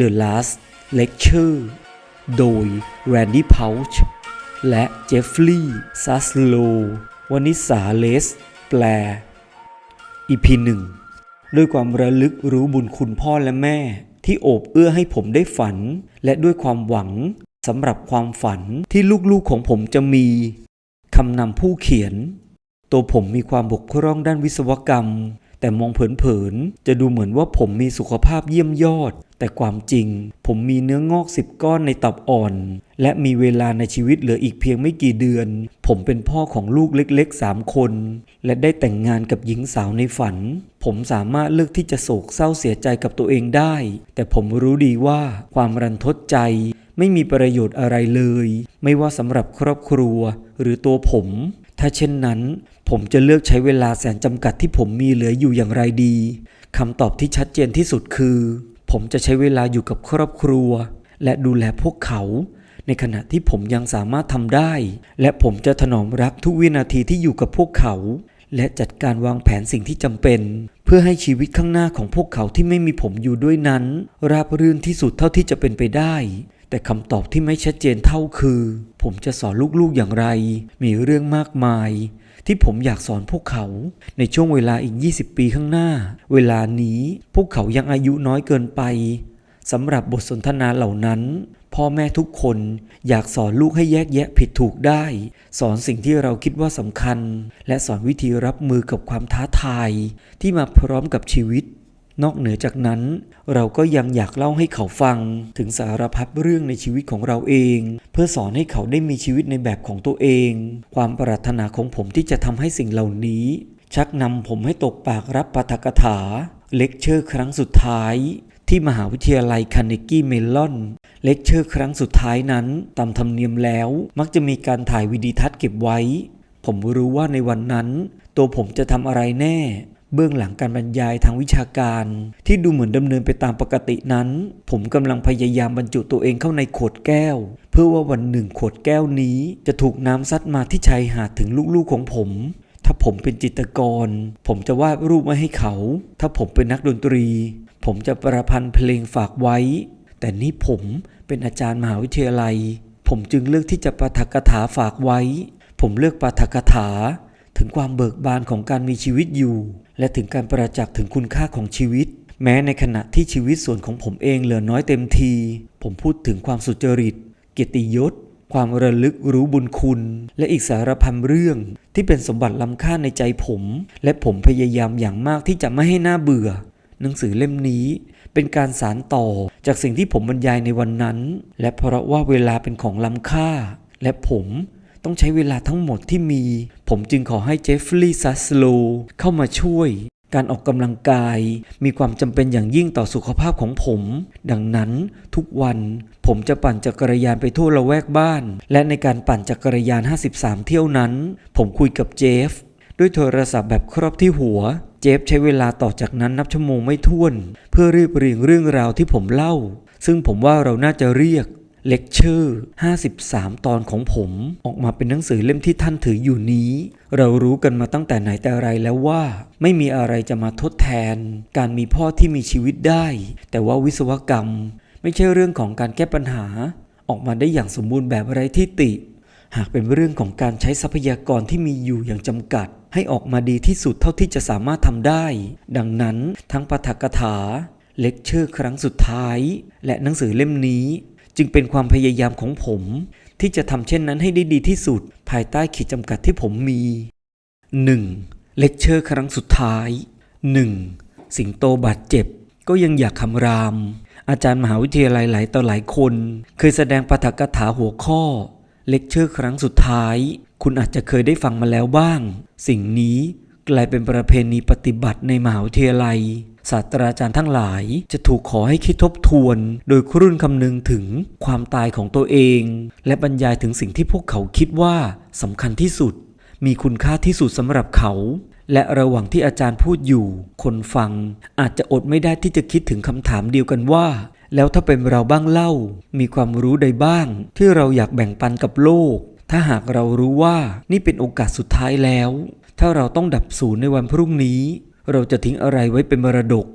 The Last Lecture โดย Randy Pouch และเจฟฟรีย์ซัสโลวนิสาเลส แปล EP หนึ่งด้วยความระลึกรู้บุญคุณพ่อและแม่ ที่โอบเอื้อให้ผมได้ฝัน และด้วยความหวังสำหรับความฝันที่ลูกๆของผมจะมีคำนำผู้เขียน ตัวผมมีความบกพร่องด้านวิศวกรรม แต่มองเผินๆ จะดูเหมือนว่าผมมีสุขภาพเยี่ยมยอด แต่ความจริง ผมมีเนื้องอกสิบก้อนในตับอ่อน และมีเวลาในชีวิตเหลืออีกเพียงไม่กี่เดือน ผมเป็นพ่อของลูกเล็กๆสามคน และได้แต่งงานกับหญิงสาวในฝัน ผมสามารถเลือกที่จะโศกเศร้าเสียใจกับตัวเองได้ แต่ผมรู้ดีว่าความรันทดใจไม่มีประโยชน์อะไรเลย ไม่ว่าสำหรับครอบครัวหรือตัวผม ถ้าเช่นนั้น ผมจะเลือกใช้เวลาแสนจำกัดที่ผมมีเหลืออยู่อย่างไรดีคำตอบที่ชัดเจนที่สุดคือ ผมจะใช้เวลาอยู่กับครอบครัว และดูแลพวกเขา ในขณะที่ผมยังสามารถทำได้ และผมจะถนอมรักทุกวินาทีที่อยู่กับพวกเขา และจัดการวางแผนสิ่งที่จำเป็น เพื่อให้ชีวิตข้างหน้าของพวกเขาที่ไม่มีผมอยู่ด้วยนั้น ราบรื่นที่สุดเท่าที่จะเป็นไปได้ แต่คำตอบที่ไม่ชัดเจนเท่าคือ ผมจะสอนลูกๆอย่างไร มีเรื่องมากมาย ที่ผมอยากสอนพวกเขา ในช่วงเวลาอีก 20 ปีข้างหน้า เวลานี้พวกเขายังอายุน้อยเกินไปสำหรับบทสนทนาเหล่านั้น พ่อแม่ทุกคนอยากสอนลูกให้แยกแยะผิดถูกได้ สอนสิ่งที่เราคิดว่าสำคัญ และสอนวิธีรับมือกับความท้าทาย ที่มาพร้อมกับชีวิต นอกเหนือจากนั้น เราก็ยังอยากเล่าให้เขาฟัง ถึงสารพัดเรื่องในชีวิตของเราเอง เพื่อสอนให้เขาได้มีชีวิตในแบบของตัวเอง ความปรารถนาของผมที่จะทำให้สิ่งเหล่านี้ ชักนำผมให้ตกปากรับปาฐกถา เลคเชอร์ครั้งสุดท้าย ที่มหาวิทยาลัยคาร์เนกี้เมลอนเลคเชอร์ครั้งสุดท้ายนั้น ตามธรรมเนียมแล้ว มักจะมีการถ่ายวิดีทัศน์เก็บไว้ ผมรู้ว่าในวันนั้น ตัวผมจะทำอะไรแน่ เบื้องหลังการบรรยายทางวิชาการ ที่ดูเหมือนดำเนินไปตามปกตินั้น ผมกำลังพยายามบรรจุตัวเองเข้าในขวดแก้ว เพื่อว่าวันหนึ่งขวดแก้วนี้ จะถูกน้ำซัดมาที่ชายหาดถึงลูกๆของผม ถ้าผมเป็นจิตรกร ผมจะวาดรูปไว้ให้เขา ถ้าผมเป็นนักดนตรี ผมจะประพันธ์เพลงฝากไว้ แต่นี่ผมเป็นอาจารย์มหาวิทยาลัย ผมจึงเลือกที่จะปาฐกถาฝากไว้ ผมเลือกปาฐกถาถึงความเบิกบานของการมีชีวิตอยู่ และถึงการประจักษ์ถึงคุณค่าของชีวิต แม้ในขณะที่ชีวิตส่วนของผมเองเหลือน้อยเต็มที ผมพูดถึงความสุจริต เกียรติยศ ความระลึกรู้บุญคุณ และอีกสารพันเรื่อง ที่เป็นสมบัติล้ำค่าในใจผม และผมพยายามอย่างมากที่จะไม่ให้หน่าเบื่อ หนังสือเล่มนี้เป็นการสารต่อจากสิ่งที่ผมบรรยายในวันนั้น และเพราะว่าเวลาเป็นของล้ำค่า และผม ต้องใช้เวลาทั้งหมดที่มี ผมจึงขอให้เจฟฟรีย์ซัสโลเข้ามาช่วย การออกกำลังกาย มีความจำเป็นอย่างยิ่งต่อสุขภาพของผม ดังนั้นทุกวัน ผมจะปั่นจักรยานไปทั่วละแวกบ้าน และในการปั่นจักรยาน 53 เที่ยวนั้น ผมคุยกับเจฟด้วยโทรศัพท์แบบครอบที่หัว เจฟใช้เวลาต่อจากนั้นนับชั่วโมงไม่ถ้วน เพื่อรีบเรียงเรื่องราวที่ผมเล่า ซึ่งผมว่าเราน่าจะเรียก เลคเชอร์ 53 ตอนของผม ออกมาเป็นหนังสือเล่มที่ท่านถืออยู่นี้ เรารู้กันมาตั้งแต่ไหนแต่ไรแล้วว่า ไม่มีอะไรจะมาทดแทน การมีพ่อที่มีชีวิตได้ แต่ว่าวิศวกรรม ไม่ใช่เรื่องของการแก้ปัญหา ออกมาได้อย่างสมบูรณ์แบบไร้ที่ติ หากเป็นเรื่องของการใช้ทรัพยากรที่มีอยู่อย่างจำกัด ให้ออกมาดีที่สุดเท่าที่จะสามารถทำได้ ดังนั้นทั้งปฐกถาเลคเชอร์ครั้งสุดท้าย และหนังสือเล่มนี้ จึงเป็นความพยายามของผม ที่จะทำเช่นนั้นให้ได้ดีที่สุด ภายใต้ขีดจำกัดที่ผมมี 1. เลคเชอร์ครั้งสุดท้าย 1. สิงโตบาดเจ็บ ก็ยังอยากคำราม อาจารย์มหาวิทยาลัยหลายต่อหลายคน เคยแสดงปาฐกถาหัวข้อ เลคเชอร์ครั้งสุดท้าย คุณอาจจะเคยได้ฟังมาแล้วบ้าง สิ่งนี้กลายเป็นประเพณีปฏิบัติในมหาวิทยาลัย ศาสตราจารย์ทั้งหลาย จะถูกขอให้คิดทบทวน โดยครุ่นคำนึงถึงความตายของตัวเอง และบรรยายถึงสิ่งที่พวกเขาคิดว่าสำคัญที่สุด มีคุณค่าที่สุดสำหรับเขา และระหว่างที่อาจารย์พูดอยู่ คนฟังอาจจะอดไม่ได้ที่จะคิดถึงคำถามเดียวกันว่า แล้วถ้าเป็นเราบ้างเล่า มีความรู้ใดบ้าง ที่เราอยากแบ่งปันกับโลก ถ้าหากเรารู้ว่านี่เป็นโอกาสสุดท้ายแล้ว ถ้าเราต้องดับศูนย์ในวันพรุ่งนี้ เราจะทิ้งอะไรไว้เป็นมรดก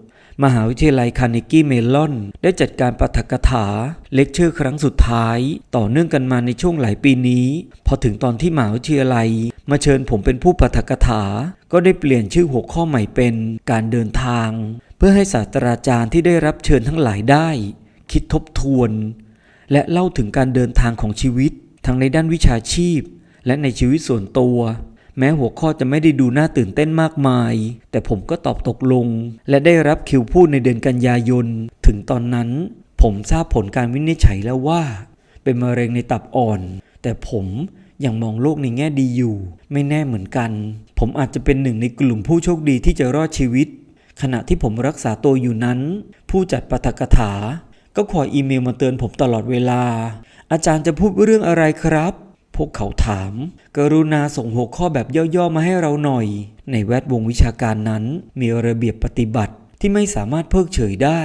มหาวิทยาลัยคาร์เนกี้เมลอน ได้จัดการปาฐกถา เลคเชอร์ครั้งสุดท้าย ต่อเนื่องกันมาในช่วงหลายปีนี้ พอถึงตอนที่มหาวิทยาลัย มาเชิญผมเป็นผู้ปาฐกถา ก็ได้เปลี่ยนชื่อหัวข้อใหม่เป็นการเดินทาง เพื่อให้ศาสตราจารย์ที่ได้รับเชิญทั้งหลายได้ คิดทบทวน และเล่าถึงการเดินทางของชีวิต ทั้งในด้านวิชาชีพ และในชีวิตส่วนตัว แม้หัวข้อจะไม่ได้ดูน่าตื่นเต้นมากมาย แต่ผมก็ตอบตกลง และได้รับคิวพูดในเดือนกันยายน ถึงตอนนั้น ผมทราบผลการวินิจฉัยแล้วว่า เป็นมะเร็งในตับอ่อน แต่ผมยังมองโลกในแง่ดีอยู่ ไม่แน่เหมือนกัน ผมอาจจะเป็นหนึ่งในกลุ่มผู้โชคดีที่จะรอดชีวิต ขณะที่ผมรักษาตัวอยู่นั้น ผู้จัดปาฐกถา ก็คอยอีเมลมาเตือนผมตลอดเวลา อาจารย์จะพูดเรื่องอะไรครับ วกเขาถาม กรุณาส่งหัวข้อแบบย่อๆมาให้เราหน่อย ในแวดวงวิชาการนั้น มีระเบียบปฏิบัติที่ไม่สามารถเพิกเฉยได้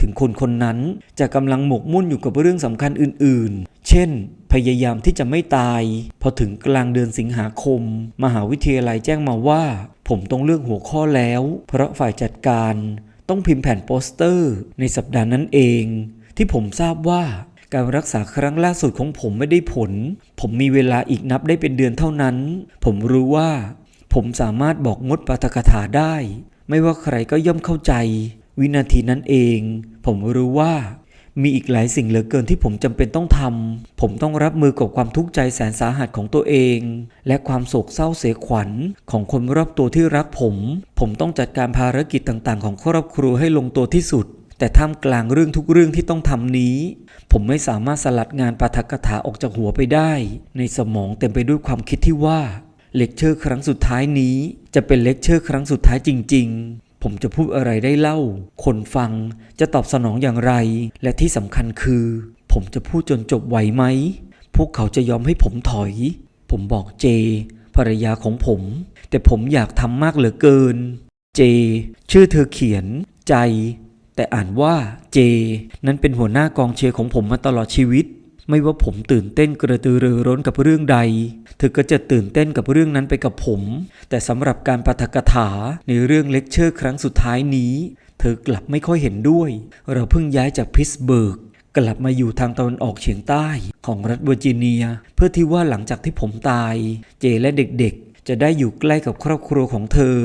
ถึงคนคนนั้นจะกำลังหมกมุ่นอยู่กับเรื่องสำคัญอื่นๆ เช่น พยายามที่จะไม่ตาย พอถึงกลางเดือนสิงหาคม มหาวิทยาลัยแจ้งมาว่า ผมต้องเลือกหัวข้อแล้ว เพราะฝ่ายจัดการ ต้องพิมพ์แผ่นโปสเตอร์ ในสัปดาห์นั้นเอง ที่ผมทราบว่า การรักษาครั้งล่าสุดของผมไม่ได้ผล ผมมีเวลาอีกนับได้เป็นเดือนเท่านั้น ผมรู้ว่า ผมสามารถบอกงดปาฐกถาได้ ไม่ว่าใครก็ย่อมเข้าใจ วินาทีนั้นเอง ผมรู้ว่ามีอีกหลายสิ่งเหลือเกินที่ผมจำเป็นต้องทำ ผมต้องรับมือกับความทุกข์ใจแสนสาหัสของตัวเอง และความโศกเศร้าเสียขวัญของคนรอบตัวที่รักผม ผมต้องจัดการภารกิจต่างๆ ของครอบครัวให้ลงตัวที่สุด แต่ท่ามกลางเรื่องทุกเรื่องที่ต้องทำนี้ ผมไม่สามารถสลัดงานปาฐกถาออกจากหัวไปได้ ในสมองเต็มไปด้วยความคิดที่ว่าเลคเชอร์ครั้งสุดท้ายนี้ จะเป็นเลคเชอร์ครั้งสุดท้ายจริง ๆ ผมจะพูดอะไรได้เล่า คนฟังจะตอบสนองอย่างไร และที่สำคัญคือ ผมจะพูดจนจบไหวไหม พวกเขาจะยอมให้ผมถอย ผมบอกเจ ภรรยาของผม แต่ผมอยากทำมากเหลือเกิน เจ ชื่อเธอเขียน ใจ แต่อ่านว่าเจ นั้นเป็นหัวหน้ากองเชียร์ของผมมาตลอดชีวิต ไม่ว่าผมตื่นเต้นกระตือรือร้นกับเรื่องใด เธอก็จะตื่นเต้นกับเรื่องนั้นไปกับผม แต่สำหรับการปาฐกถาในเรื่องเลคเชอร์ครั้งสุดท้ายนี้ เธอกลับไม่ค่อยเห็นด้วย เราเพิ่งย้ายจากพิสเบิร์กกลับมาอยู่ทางตะวันออกเฉียงใต้ของรัฐเวอร์จิเนีย เพื่อที่ว่าหลังจากที่ผมตาย เจและเด็กๆ จะได้อยู่ใกล้กับครอบครัวของเธอ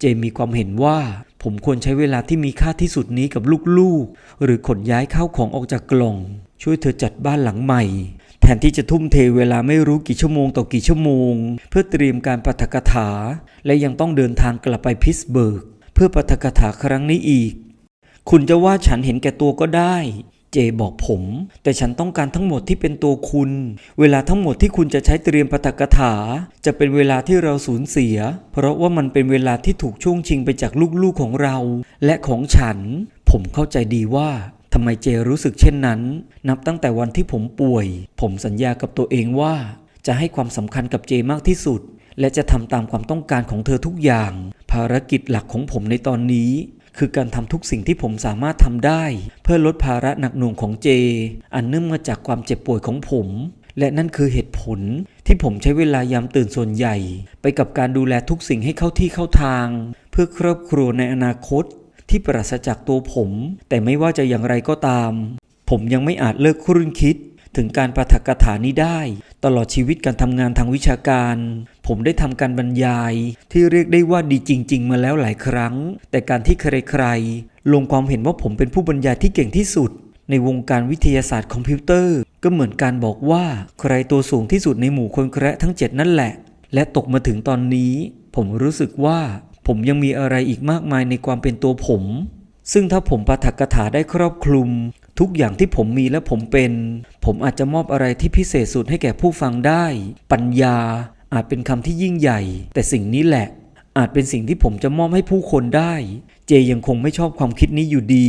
เจมีความเห็นว่า ผมควรใช้เวลาที่มีค่าที่สุดนี้กับลูกๆ หรือขนย้ายข้าวของออกจากกล่อง ช่วยเธอจัดบ้านหลังใหม่ แทนที่จะทุ่มเทเวลาไม่รู้กี่ชั่วโมงต่อกี่ชั่วโมง เพื่อเตรียมการปาฐกถา และยังต้องเดินทางกลับไปพิสเบิร์ก เพื่อปาฐกถาครั้งนี้อีก คุณจะว่าฉันเห็นแก่ตัวก็ได้ เจบอกผม แต่ฉันต้องการทั้งหมดที่เป็นตัวคุณ เวลาทั้งหมดที่คุณจะใช้เตรียมปาฐกถา จะเป็นเวลาที่เราสูญเสีย เพราะว่ามันเป็นเวลาที่ถูกช่วงชิงไปจากลูกๆของเรา และของฉัน ผมเข้าใจดีว่าทำไมเจรู้สึกเช่นนั้น นับตั้งแต่วันที่ผมป่วย ผมสัญญากับตัวเองว่า จะให้ความสำคัญกับเจมากที่สุด และจะทำตามความต้องการของเธอทุกอย่าง ภารกิจหลักของผมในตอนนี้ คือการทำทุกสิ่งที่ผมสามารถทำได้ เพื่อลดภาระหนักหน่วงของเจ อันเนื่องมาจากความเจ็บป่วยของผม และนั่นคือเหตุผลที่ผมใช้เวลายามตื่นส่วนใหญ่ ไปกับการดูแลทุกสิ่งให้เข้าที่เข้าทาง เพื่อครอบครัวในอนาคต ที่ปราศจากตัวผม แต่ไม่ว่าจะอย่างไรก็ตาม ผมยังไม่อาจเลิกครุ่นคิด ถึงการปาฐกถานี้ได้ ตลอดชีวิตการทำงานทางวิชาการ ผมได้ทำการบรรยาย ที่เรียกได้ว่าดีจริง ๆ มาแล้วหลายครั้ง แต่การที่ใครๆลงความเห็นว่าผมเป็นผู้บรรยายที่เก่งที่สุด ในวงการวิทยาศาสตร์คอมพิวเตอร์ ก็เหมือนการบอกว่าใครตัวสูงที่สุดในหมู่คนแคระทั้ง 7 นั่นแหละ และตกมาถึงตอนนี้ ผมรู้สึกว่าผมยังมีอะไรอีกมากมายในความเป็นตัวผมซึ่งถ้าผมปาฐกถาได้ครอบคลุม ทุกอย่างที่ผมมีและผมเป็น ผมอาจจะมอบอะไรที่พิเศษสุดให้แก่ผู้ฟังได้ ปัญญาอาจเป็นคำที่ยิ่งใหญ่ แต่สิ่งนี้แหละ อาจเป็นสิ่งที่ผมจะมอบให้ผู้คนได้ เจยังคงไม่ชอบความคิดนี้อยู่ดี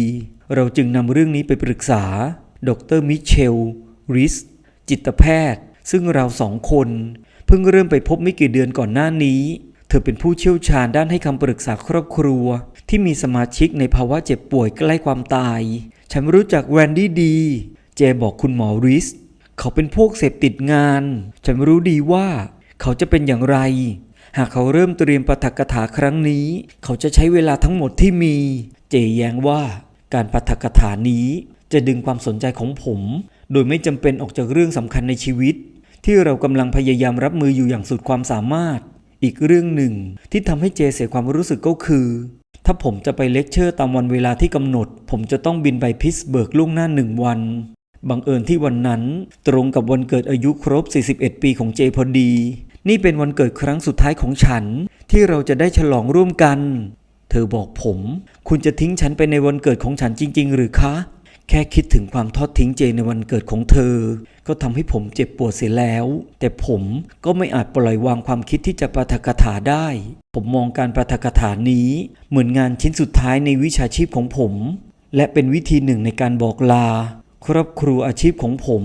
เราจึงนำเรื่องนี้ไปปรึกษา ดรมิเชล ริส จิตแพทย์ ซึ่งเราสองคน เพิ่งเริ่มไปพบไม่กี่เดือนก่อนหน้านี้ เธอเป็นผู้เชี่ยวชาญด้านให้คำปรึกษาครอบครัว ที่มีสมาชิกในภาวะเจ็บป่วยใกล้ความตาย ฉันรู้จักแวนดี้ดี เจบอกคุณหมอริส เขาเป็นพวกเสพติดงาน ฉันรู้ดีว่า เขาจะเป็นอย่างไร หากเขาเริ่มเตรียมปาฐกถาครั้งนี้ เขาจะใช้เวลาทั้งหมดที่มี เจเจแย้งว่าการปาฐกถานี้จะดึงความสนใจของผม โดยไม่จำเป็นออกจากเรื่องสำคัญในชีวิต ที่เรากำลังพยายามรับมืออยู่อย่างสุดความสามารถ อีกเรื่องหนึ่งที่ทำให้เจเสียความรู้สึกก็คือ ถ้าผมจะไปเลคเชอร์ตามวันเวลาที่กำหนด ผมจะต้องบินไปพิสเบิร์กล่วงหน้าหนึ่งวันบังเอิญที่วันนั้นตรงกับวันเกิดอายุครบ 41 ปีของเจพอดี นี่เป็นวันเกิดครั้งสุดท้ายของฉัน ที่เราจะได้ฉลองร่วมกัน เธอบอกผม คุณจะทิ้งฉันไปในวันเกิดของฉันจริง ๆ หรือคะ แค่คิดถึงความทอดทิ้งเจในวันเกิดของเธอ ก็ทำให้ผมเจ็บปวดเสียแล้ว แต่ผมก็ไม่อาจปล่อยวางความคิดที่จะปาฐกถาได้ ผมมองการปาฐกถานี้ เหมือนงานชิ้นสุดท้ายในวิชาชีพของผม และเป็นวิธีหนึ่งในการบอกลา ครอบครัวอาชีพของผม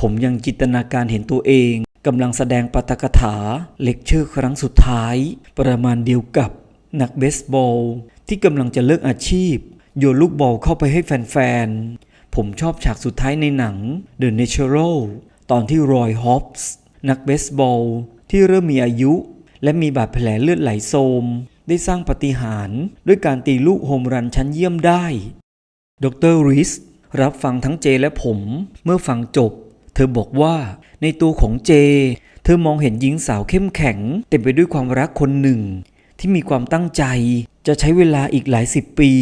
ผมยังจินตนาการเห็นตัวเองกำลังแสดงปาฐกถาเลคเชอร์ครั้งสุดท้าย ประมาณเดียวกับนักเบสบอลที่กำลังจะเลิกอาชีพ โยนลูกบอลเข้าไปให้แฟนๆ ผมชอบฉากสุดท้ายในหนัง The Natural ตอนที่รอยฮอปส์นักเบสบอล ที่เริ่มมีอายุ และมีบาดแผลเลือดไหลโซม ได้สร้างปฏิหารด้วยการตีลูกโฮมรันชั้นเยี่ยมได้ ดรริสรับฟังทั้งเจและผม เมื่อฟังจบ เธอบอกว่าในตัวของเจ เธอมองเห็นหญิงสาวเข้มแข็ง เต็มไปด้วยความรักคนหนึ่ง ที่มีความตั้งใจ จะใช้เวลาอีกหลายสิบปี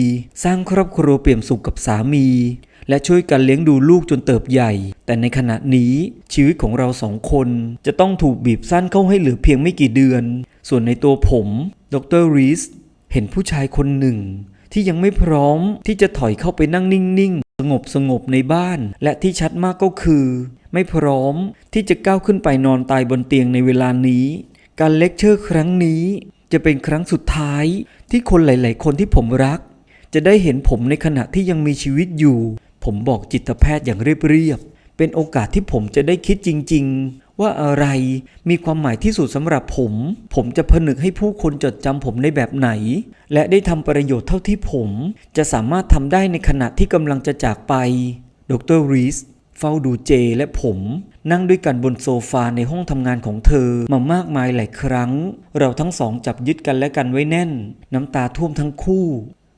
สร้างครอบครัวเปี่ยมสุขกับสามี และช่วยกันเลี้ยงดูลูกจนเติบใหญ่ แต่ในขณะนี้ชีวิตของเราสองคน จะต้องถูกบีบสั้นเข้าให้เหลือเพียงไม่กี่เดือน ส่วนในตัวผม ดรรีสเห็นผู้ชายคนหนึ่ง ที่ยังไม่พร้อมที่จะถอยเข้าไปนั่งนิ่งๆ สงบสงบในบ้าน และที่ชัดมากก็คือ ไม่พร้อมที่จะก้าวขึ้นไปนอนตายบนเตียงในเวลานี้ การเลคเชอร์ครั้งนี้ จะเป็นครั้งสุดท้ายที่คนหลาย ๆ คนที่ผมรัก จะได้เห็นผมในขณะที่ยังมีชีวิตอยู่ ผมบอกจิตแพทย์อย่างเรียบ ๆ เป็นโอกาสที่ผมจะได้คิดจริง ๆ ว่าอะไรมีความหมายที่สุดสำหรับผม ผมจะผนึกให้ผู้คนจดจำผมในแบบไหน และได้ทำประโยชน์เท่าที่ผม จะสามารถทำได้ในขณะที่กำลังจะจากไป ดรรีสเฝ้าดูเจและผม นั่งด้วยกันบนโซฟาในห้องทำงานของเธอมามากมายหลายครั้ง เราทั้งสองจับยึดกันและกันไว้แน่น น้ำตาท่วมทั้งคู่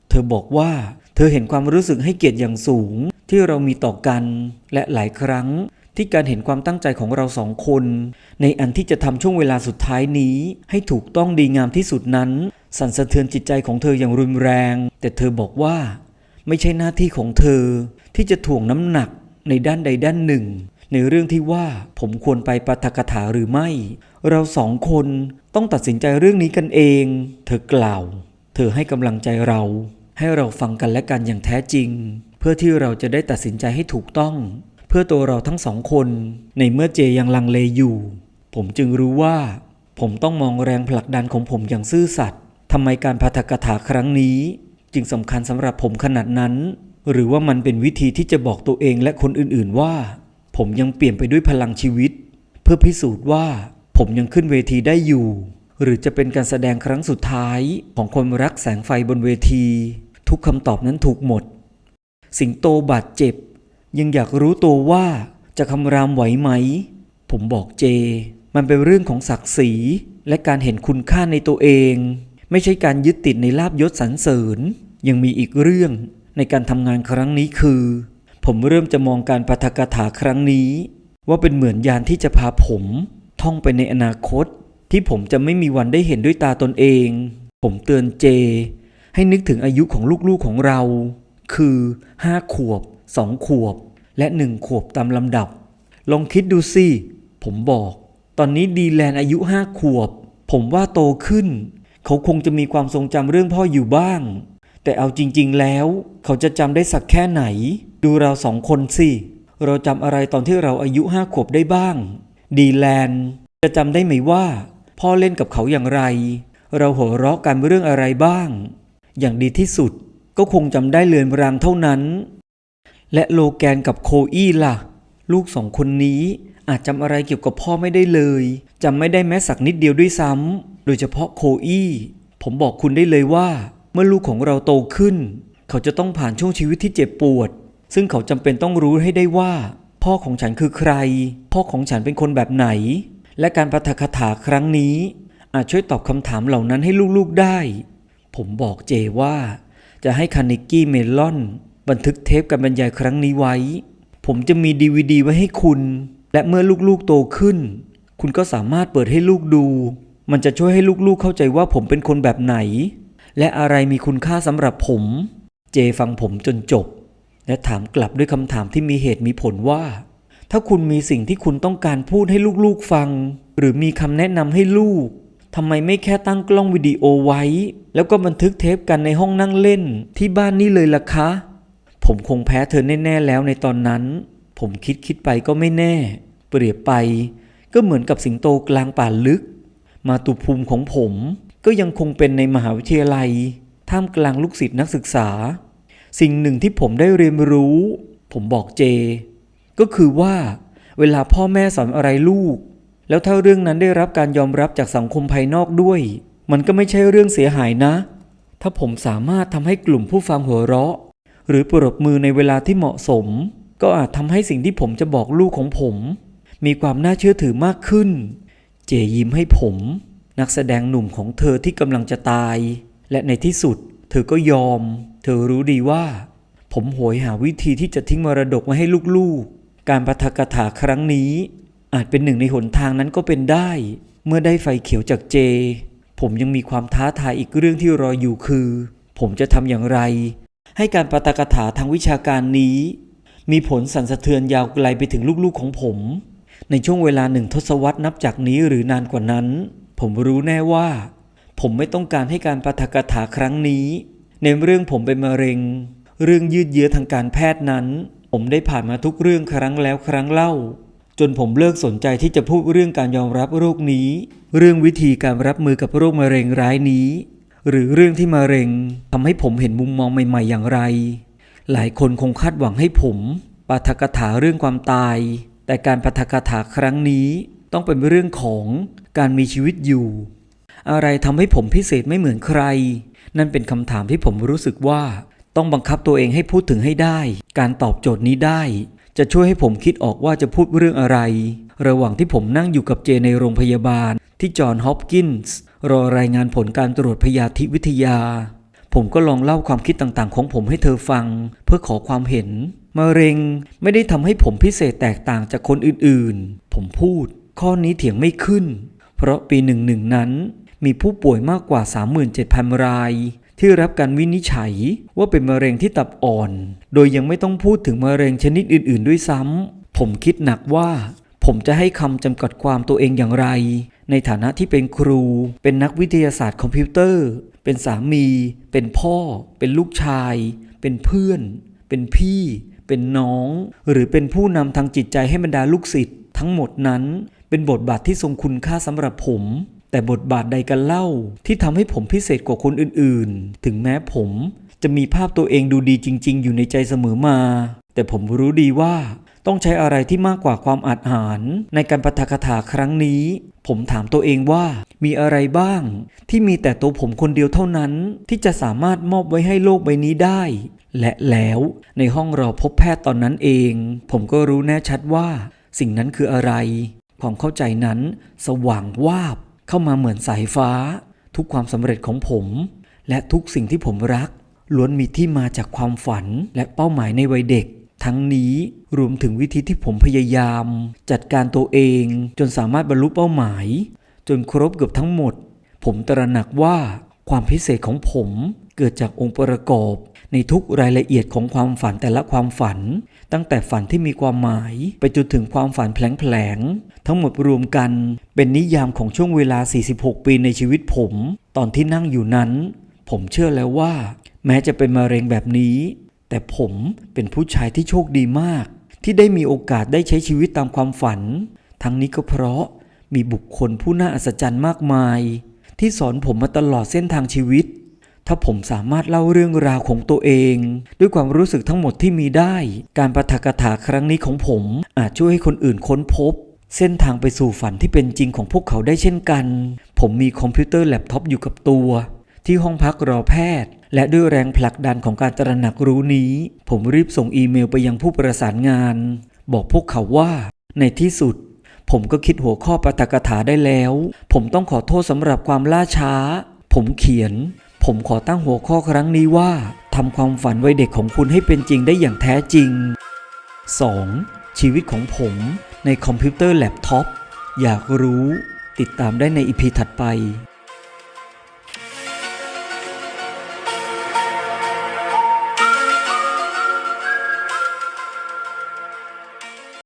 เธอบอกว่า เธอเห็นความรู้สึกให้เกียรติอย่างสูง ที่เรามีต่อกันและหลายครั้ง ที่การเห็นความตั้งใจของเราสองคน ในอันที่จะทำช่วงเวลาสุดท้ายนี้ ให้ถูกต้องดีงามที่สุดนั้น สั่นสะเทือนจิตใจของเธออย่างรุนแรง แต่เธอบอกว่า ไม่ใช่หน้าที่ของเธอ ที่จะถ่วงน้ำหนักในด้านใดด้านหนึ่ง ในเรื่องที่ว่าผมควรไปปาฐกถาหรือไม่ เราสองคนต้องตัดสินใจเรื่องนี้กันเอง เธอกล่าว เธอให้กำลังใจเรา ให้เราฟังกันและกันอย่างแท้จริง เพื่อที่เราจะได้ตัดสินใจให้ถูกต้อง เพื่อตัวเราทั้งสองคน ในเมื่อเจยังลังเลอยู่ ผมจึงรู้ว่า ผมต้องมองแรงผลักดันของผมอย่างซื่อสัตย์ทำไมการพาฐกถาครั้งนี้ จึงสำคัญสำหรับผมขนาดนั้น หรือว่ามันเป็นวิธีที่จะบอกตัวเองและคนอื่นๆว่า ผมยังเปลี่ยนไปด้วยพลังชีวิต เพื่อพิสูจน์ว่าผมยังขึ้นเวทีได้อยู่ หรือจะเป็นการแสดงครั้งสุดท้ายของคนรักแสงไฟบนเวที ทุกคำตอบนั้นถูกหมด สิงโตบาดเจ็บ ยังอยากรู้ตัวว่าจะคำรามไหวไหม ผมบอกเจ มันเป็นเรื่องของศักดิ์ศรีและการเห็นคุณค่าในตัวเอง ไม่ใช่การยึดติดในลาบยศสรรเสริญ ยังมีอีกเรื่องในการทำงานครั้งนี้คือ ผมเริ่มจะมองการปาฐกถาครั้งนี้ ว่าเป็นเหมือนยานที่จะพาผม ท่องไปในอนาคต ที่ผมจะไม่มีวันได้เห็นด้วยตาตนเอง ผมเตือนเจ ให้นึกถึงอายุของลูกๆของเรา คือห้าขวบสองขวบ และหนึ่งขวบตามลำดับ ลองคิดดูสิ ผมบอก ตอนนี้ดีแลนอายุห้าขวบ ผมว่าโตขึ้น เขาคงจะมีความทรงจำเรื่องพ่ออยู่บ้าง แต่เอาจริง ๆ แล้ว เขาจะจำได้สักแค่ไหน ดูเราสองคนสิ เราจำอะไรตอนที่เราอายุห้าขวบได้บ้าง ดีแลนจะจำได้ไหมว่า พ่อเล่นกับเขาอย่างไร เราหัวเราะกันเรื่องอะไรบ้าง อย่างดีที่สุดก็คงจำได้เลือนรางเท่านั้น และโลแกนกับโคอี้ล่ะ ลูกสองคนนี้อาจจำอะไรเกี่ยวกับพ่อไม่ได้เลยจำไม่ได้แม้สักนิดเดียวด้วยซ้ำโดยเฉพาะโคอี้ผมบอกคุณได้เลยว่า เมื่อลูกของเราโตขึ้น เขาจะต้องผ่านช่วงชีวิตที่เจ็บปวด ซึ่งเขาจำเป็นต้องรู้ให้ได้ว่า พ่อของฉันคือใคร พ่อของฉันเป็นคนแบบไหน และการปาฐกถาครั้งนี้ อาจช่วยตอบคำถามเหล่านั้นให้ลูกๆได้ ผมบอกเจว่า จะให้คานิกี้เมลอน บันทึกเทปการบรรยายครั้งนี้ไว้ ผมจะมีดีวดีไว้ให้คุณ และเมื่อลูกๆโตขึ้น คุณก็สามารถเปิดให้ลูกดู มันจะช่วยให้ลูกๆเข้าใจว่าผมเป็นคนแบบไหน และอะไรมีคุณค่าสำหรับผม เจฟังผมจนจบ และถามกลับด้วยคำถามที่มีเหตุมีผลว่า ถ้าคุณมีสิ่งที่คุณต้องการพูดให้ลูกๆฟัง หรือมีคำแนะนำให้ลูกทำไมไม่แค่ตั้งกล้องวิดีโอไว้ แล้วก็บันทึกเทปกันในห้องนั่งเล่นที่บ้านนี่เลยล่ะคะ ผมคงแพ้เธอแน่ๆแล้วในตอนนั้น ผมคิดคิดไปก็ไม่แน่ เปรียบไป ก็เหมือนกับสิงโตกลางป่าลึก มาตุภูมิของผมก็ยังคงเป็นในมหาวิทยาลัย ท่ามกลางลูกศิษย์นักศึกษา สิ่งหนึ่งที่ผมได้เรียนรู้ ผมบอกเจ ก็คือว่าเวลาพ่อแม่สอนอะไรลูก แล้วถ้าเรื่องนั้นได้รับการยอมรับจากสังคมภายนอกด้วย มันก็ไม่ใช่เรื่องเสียหายนะ ถ้าผมสามารถทำให้กลุ่มผู้ฟังหัวเราะ หรือปรบมือในเวลาที่เหมาะสม ก็อาจทำให้สิ่งที่ผมจะบอกลูกของผม มีความน่าเชื่อถือมากขึ้น เจยิ้มให้ผม นักแสดงหนุ่มของเธอที่กำลังจะตาย และในที่สุด เธอก็ยอม เธอรู้ดีว่า ผมโหยหาวิธีที่จะทิ้งมรดกไว้ให้ลูกๆ การปาฐกถาครั้งนี้ อาจเป็นหนึ่งในหนทางนั้นก็เป็นได้ เมื่อได้ไฟเขียวจากเจ ผมยังมีความท้าทายอีกเรื่องที่รออยู่คือ ผมจะทำอย่างไร ให้การปาฐกถาทางวิชาการนี้ มีผลสั่นสะเทือนยาวไกลไปถึงลูกๆของผม ในช่วงเวลาหนึ่งทศวรรษนับจากนี้หรือนานกว่านั้น ผมรู้แน่ว่า ผมไม่ต้องการให้การปาฐกถาครั้งนี้ ในเรื่องผมเป็นมะเร็ง เรื่องยืดเยื้อทางการแพทย์นั้น ผมได้ผ่านมาทุกเรื่องครั้งแล้วครั้งเล่า จนผมเลิกสนใจที่จะพูดเรื่องการยอมรับโรคนี้ เรื่องวิธีการรับมือกับโรคมะเร็งร้ายนี้ หรือเรื่องที่มะเร็งทำให้ผมเห็นมุมมองใหม่ ๆ อย่างไร หลายคนคงคาดหวังให้ผมปาฐกถาเรื่องความตาย แต่การปาฐกถาครั้งนี้ต้องเป็นเรื่องของการมีชีวิตอยู่ อะไรทำให้ผมพิเศษไม่เหมือนใคร นั่นเป็นคำถามที่ผมรู้สึกว่า ต้องบังคับตัวเองให้พูดถึงให้ได้ การตอบโจทย์นี้ได้ จะช่วยให้ผมคิดออกว่าจะพูดเรื่องอะไร ระหว่างที่ผมนั่งอยู่กับเจในโรงพยาบาล ที่จอห์นฮอปกินส์รอรายงานผลการตรวจพยาธิวิทยา ผมก็ลองเล่าความคิดต่างๆ ของผมให้เธอฟัง เพื่อขอความเห็นมะเร็งไม่ได้ทำให้ผมพิเศษแตกต่างจากคนอื่นๆ ผมพูด ข้อนี้เถียงไม่ขึ้น เพราะปีหนึ่งหนึ่งนั้น มีผู้ป่วยมากกว่า 37,000 ราย ที่รับการวินิจฉัยว่าเป็นมะเร็งที่ตับอ่อน โดยยังไม่ต้องพูดถึงมะเร็งชนิดอื่น ๆ ด้วยซ้ำ ผมคิดหนักว่า ผมจะให้คำจำกัดความตัวเองอย่างไร ในฐานะที่เป็นครู เป็นนักวิทยาศาสตร์คอมพิวเตอร์ เป็นสามี เป็นพ่อ เป็นลูกชาย เป็นเพื่อน เป็นพี่ เป็นน้อง หรือเป็นผู้นำทางจิตใจให้บรรดาลูกศิษย์ทั้งหมดนั้นเป็นบทบาทที่ทรงคุณค่าสำหรับผม แต่บทบาทใดกันเล่า ที่ทำให้ผมพิเศษกว่าคนอื่นๆ ถึงแม้ผมจะมีภาพตัวเองดูดีจริง ๆ อยู่ในใจเสมอมา แต่ผมรู้ดีว่าต้องใช้อะไรที่มากกว่าความอาจหาร ในการปาฐกถาครั้งนี้ ผมถามตัวเองว่ามีอะไรบ้าง ที่มีแต่ตัวผมคนเดียวเท่านั้น ที่จะสามารถมอบไว้ให้โลกใบนี้ได้ และแล้วในห้องรอพบแพทย์ตอนนั้นเอง ผมก็รู้แน่ชัดว่า สิ่งนั้นคืออะไร ความเข้าใจนั้น สว่างวาบ เข้ามาเหมือนสายฟ้า ทุกความสำเร็จของผม และทุกสิ่งที่ผมรัก ล้วนมีที่มาจากความฝันและเป้าหมายในวัยเด็ก ทั้งนี้รวมถึงวิธีที่ผมพยายาม จัดการตัวเอง จนสามารถบรรลุเป้าหมาย จนครบเกือบทั้งหมด ผมตระหนักว่าความพิเศษของผมเกิดจากองค์ประกอบ ในทุกรายละเอียดของความฝันแต่ละความฝัน ตั้งแต่ฝันที่มีความหมาย ไปจนถึงความฝันแผลงๆทั้งหมดรวมกัน เป็นนิยามของช่วงเวลา 46 ปีในชีวิตผม ตอนที่นั่งอยู่นั้น ผมเชื่อแล้วว่า แม้จะเป็นมะเร็งแบบนี้ แต่ผมเป็นผู้ชายที่โชคดีมาก ที่ได้มีโอกาสได้ใช้ชีวิตตามความฝัน ทั้งนี้ก็เพราะมีบุคคลผู้น่าอัศจรรย์มากมาย ที่สอนผมมาตลอดเส้นทางชีวิต ถ้าผมสามารถเล่าเรื่องราวของตัวเอง ด้วยความรู้สึกทั้งหมดที่มีได้ การปาฐกถาครั้งนี้ของผมอาจช่วยให้คนอื่นค้นพบ เส้นทางไปสู่ฝันที่เป็นจริงของพวกเขาได้เช่นกัน ผมมีคอมพิวเตอร์แล็ปท็อปอยู่กับตัว ที่ห้องพักรอแพทย์ และด้วยแรงผลักดันของการตระหนักรู้นี้ ผมรีบส่งอีเมลไปยังผู้ประสานงาน บอกพวกเขาว่า ในที่สุด ผมก็คิดหัวข้อปาฐกถาได้แล้ว ผมต้องขอโทษสำหรับความล่าช้า ผมเขียน ผมขอตั้งหัวข้อครั้งนี้ว่าทำความฝันวัยเด็กของคุณให้เป็นจริงได้อย่างแท้จริง 2. ชีวิตของผมในคอมพิวเตอร์แล็ปท็อปอยากรู้ ติดตามได้ในอีพีถัดไป